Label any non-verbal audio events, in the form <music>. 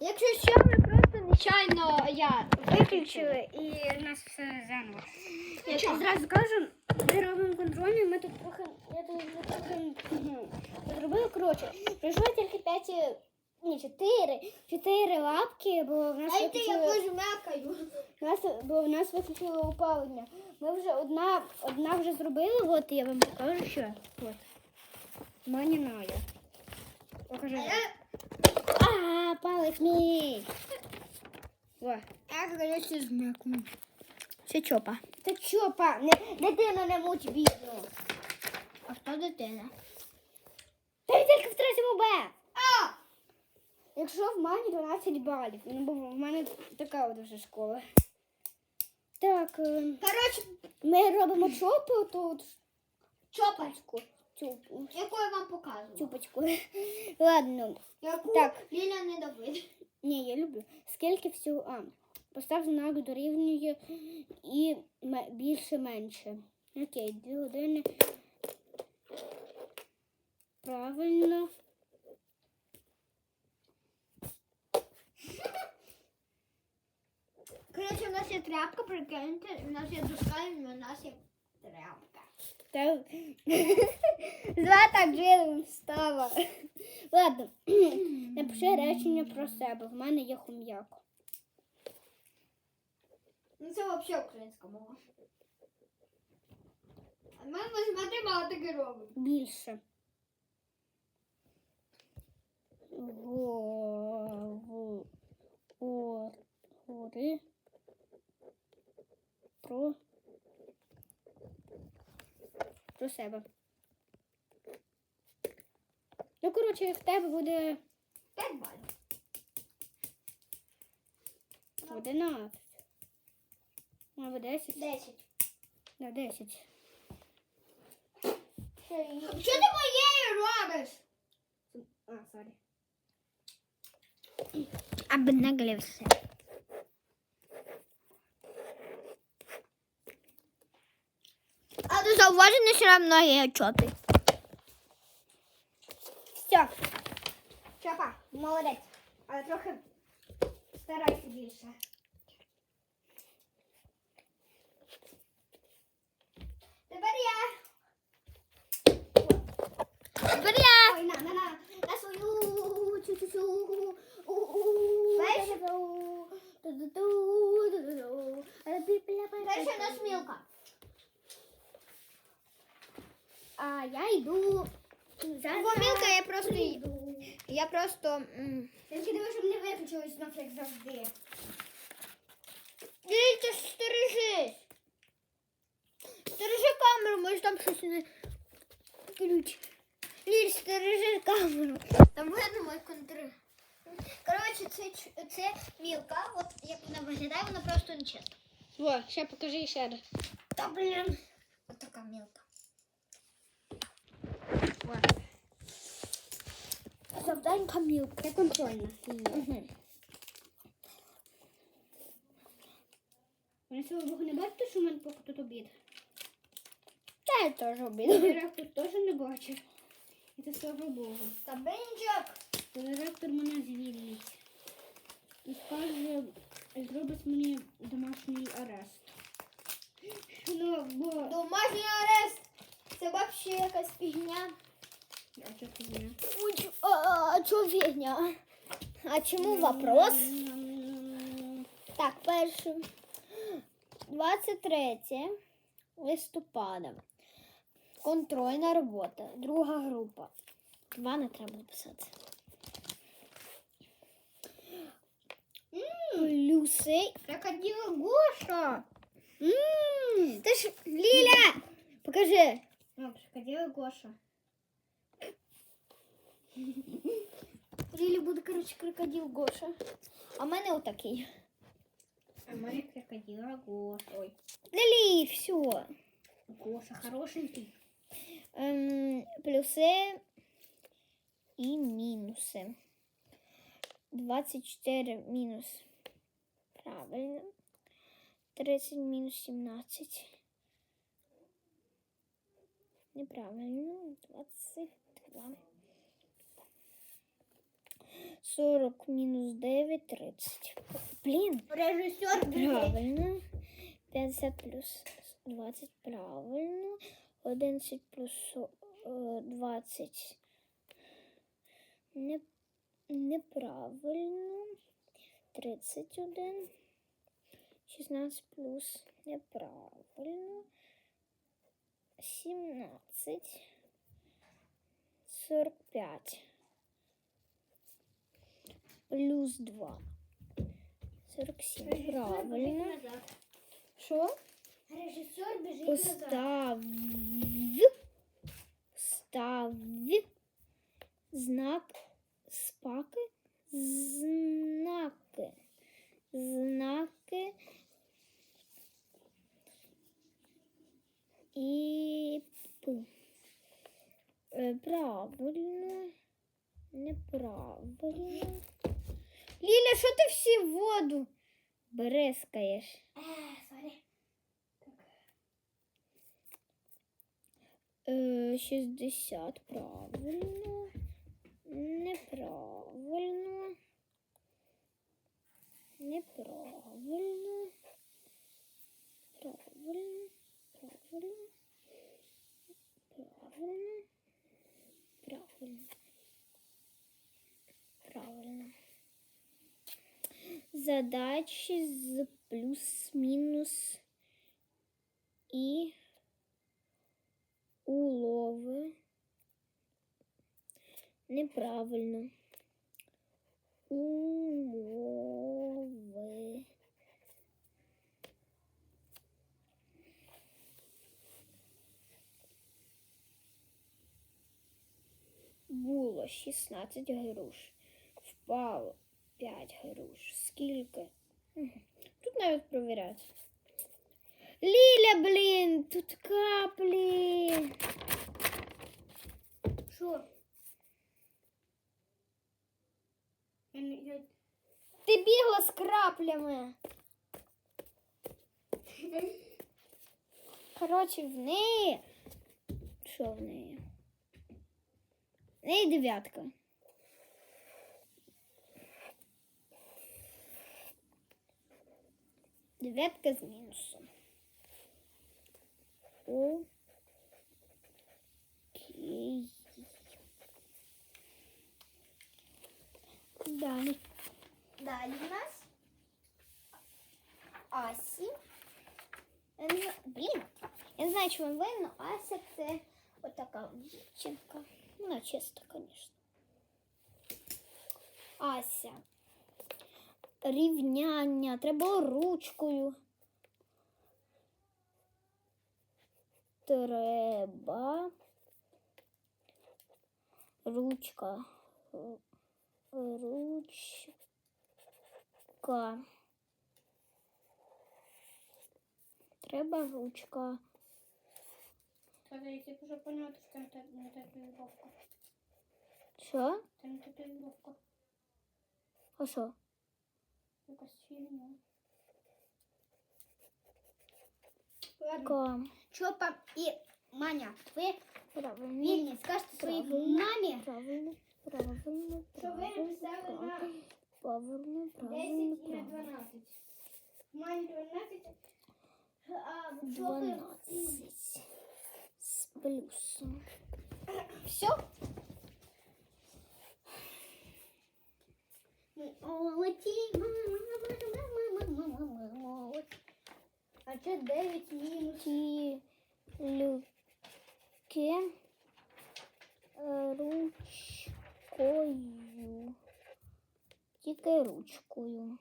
Якщо що, ми просто нечайно я Виключили і в нас все заново. Я так зразу кажу, ми робимо контрольний, ми тут трохи, я тут трохи мгм, зробила, коротше, пройшло тільки п'ять, ні, чотири, чотири лапки, бо в нас А йти я виключили, пожмякаю. в нас, бо в нас виключили опалення. Ми вже одна, одна вже зробили, от я вам покажу, що. От. Мані Ная. Покажи. А, палець мій. О. Я, коротше, змякну. Це чопа. Це чопа. Не, дитину не муть бідну. А хто дитина? Та й тільки в третьому Б. А! Якщо в мене 12 балів. Ну, бо в мене така от вже школа. Так, е, Коротше, ми робимо чопу тут. чопочку. Цюпу. Яку я вам показую. Цюпочку. <laughs> Ладно. Яку Так. Ліля не Давид. Ні, я люблю. Скільки всього. А, постав знак дорівнює і більше менше. Окей, дві години. Правильно. Коротше, у нас є тряпка, прикиньте, у нас є доска, і у нас є. Та... <laughs> Злата джерелом стала. Ладно, <clears throat> напиши речення про себе. В мене є хум'як. Ну це взагалі українська мова. А в мене математики робить. Більше. Го... Го... Гори. Про... Про себе. Ну, коротше, в тебе буде 5 балів. 11. Або 10. 10. На 10. Що ти моєю робиш? А, сорі. Обнаглівся. А до зауваження все равно є чопі. Все. Чапа, молодець. Але трохи старайся більше. Тепер я. Тепер я. Ой, на, на, на, на свою чу-чу-чу. Перша у нас мілка. А я йду. Зараз. Бо мілка я просто йду. Я просто. Тільки диви, щоб не виключилось знов, як завжди. Дивіться, стережись. Стережи камеру, може там щось не ключ. Ліль, стережи камеру. Там видно мой контр. Коротше, це, це мілка. От як вона виглядає, вона просто нечесна. О, ще покажи ще раз. Та блін. От така мілка. Завданька мілка. Це контрольна. Угу. Ви цього Богу не бачите, що в мене поки тут обід? Та я теж обіду. Директор теж не бачить. І це слава Богу. Та бенджак. Директор мене звільнить. І скаже, зробить мені Це взагалі якась фігня. А що це мене? Уч, а, а чого фігня? А чому вопрос? Так, перше. 23 листопада. Контрольна робота. Друга група. Два не треба записати. Плюси. Крокодила Гоша. М, Ти ж Ліля! Покажи. А, приходила Гоша. Лілі буде, коротше, крокодил Гоша. А в мене отакий. А в мене крокодила Гоша. Ой, Лілі, все. Гоша хорошенький. Ем, плюси і мінуси. 24 мінус. Правильно. 30 мінус 17. Неправильно. 22. 40 мінус 9, 30. Блін, Режисер правильно. 50 плюс 20, правильно. 11 плюс со- е, 20. Не, неправильно. 31. 16 плюс неправильно. 17. 45. Плюс 2. 47. Правильно. Що? Режисер біжить. Постав. Став. Знак спаки. Знаки. Знаки. І п. Е, Правильно. Неправильно. Ліля, що ти всі в воду бризкаєш? Е, сорі. Е, 60 правильно. Неправильно. Неправильно. Правильно. Правильно. Правильно. Правильно. Правильно. Задачі з плюс-мінус і улови. Неправильно. 16 груш. Впало 5 груш. Скільки? Тут навіть провіряти. Ліля, блін, тут каплі. Що? Ти бігла з краплями. <laughs> Коротше, в неї. Що в неї? В неї дев'ятка. Дев'ятка з мінусом. Окей. Далі. Далі в нас Асі. Я не зна- Блін, я не знаю, чи вам видно, Ася це отака дівчинка. Вона чиста, звісно. Ася. Рівняння, треба ручкою. Треба. Ручка. Ручка. Треба ручка. Та я тільки вже поняла, що там та- не татуїровка. Що? Там татуїровка. А що? Якась фігня. Ка. Чопа і Маня, ви Правильно. вільні, скажете своїй Правильно. мамі, Правильно. Правильно. що ви написали на Правильно. 10 Правильно. і на Правильно. 12. Мані 12, а в чопи 12. З плюсом. Все? Молоді, А це 9 мінус. Люки е, ручкою. Тільки ручкою.